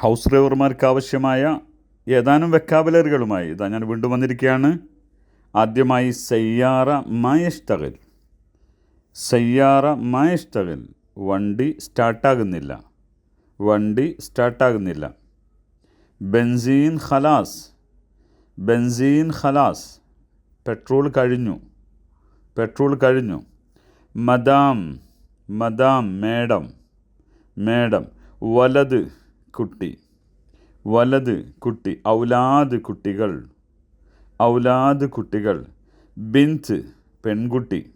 House ഡ്രൈവർമാർക്ക് ആവശ്യമായ ഏതാനും വെക്കാബുലറികളുമായി ഇതാ ഞാൻ വീണ്ടും വന്നിരിക്കുകയാണ്. ആദ്യമായി സയ്യാറ മായഷ്തകൽ സയ്യാറ മായഷ്തകൽ വണ്ടി സ്റ്റാർട്ടാകുന്നില്ല. വണ്ടി സ്റ്റാർട്ടാകുന്നില്ല. ബെൻസീൻ ഖലാസ്. ബെൻസീൻ ഖലാസ്. പെട്രോൾ കഴിഞ്ഞു. പെട്രോൾ കഴിഞ്ഞു. മദാം മദാം മേഡം മേഡം വലത് കുട്ടി. വലത് കുട്ടി. ഔലാദ് കുട്ടികൾ. ഔലാദ് കുട്ടികൾ. ബിന്ത് പെൺകുട്ടി.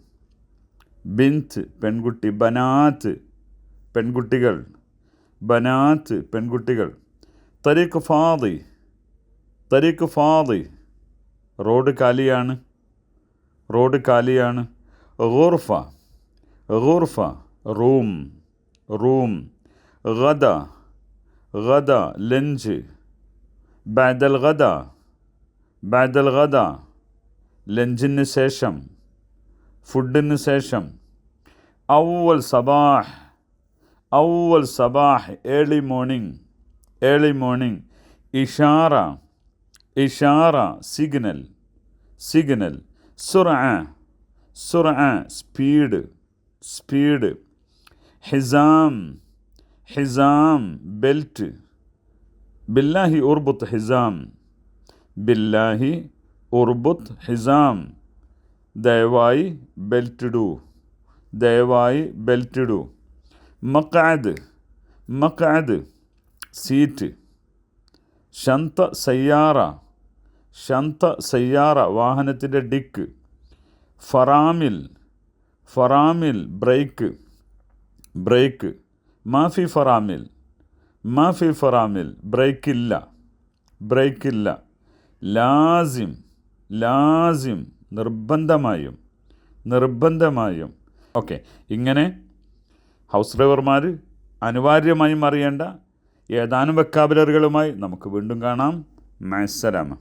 ബിന്ത് പെൺകുട്ടി. ബനാത്ത് പെൺകുട്ടികൾ. ബനാത്ത് പെൺകുട്ടികൾ. തരീഖ് ഫാദി. തരീഖ് ഫാദി. റോഡ് കാലിയാണ്. റോഡ് കാലിയാണ്. ഗുർഫ. ഗുർഫ. റൂം. റൂം. ഗദ. ഗദ ലഞ്ച് ബാദൽ ഗദ ബാദൽ ഗദ ലഞ്ചിന് ശേഷം ഫുഡിന് ശേഷം ഔവൽ Sabah ഔവൽ Sabah early morning early morning ഇഷാറ ഇഷാറ signal signal സുറ സുറ speed speed ഹിസാം ഹിസാം belt. ബില്ലാഹി ഉർബുത്ത് ഹിസാം. ബില്ലാഹി ഉർബുത്ത് ഹിസാം. ദയവായി ബെൽറ്റ് ഇടൂ ദയവായി ബെൽറ്റ് ഇടൂ മക്കാദ് മക്കാദ് സീറ്റ്. ശന്ത സയ്യാറ ശന്ത സയ്യാറ വാഹനത്തിന്റെ ഡിക്ക്. ഫറാമിൽ ഫറാമിൽ ബ്രേക്ക് ബ്രേക്ക്. മാഫി ഫറാമിൽ മാഫി ഫറാമിൽ ബ്രേക്കില്ല ബ്രേക്കില്ല ലാസിം ലാസിം നിർബന്ധമായും നിർബന്ധമായും. ഓക്കെ ഇങ്ങനെ ഹൗസ് ഡ്രൈവർമാർ അനിവാര്യമായും അറിയേണ്ട ഏതാനും വെക്കാബുലറികളുമായി നമുക്ക് വീണ്ടും കാണാം. മത്സരമ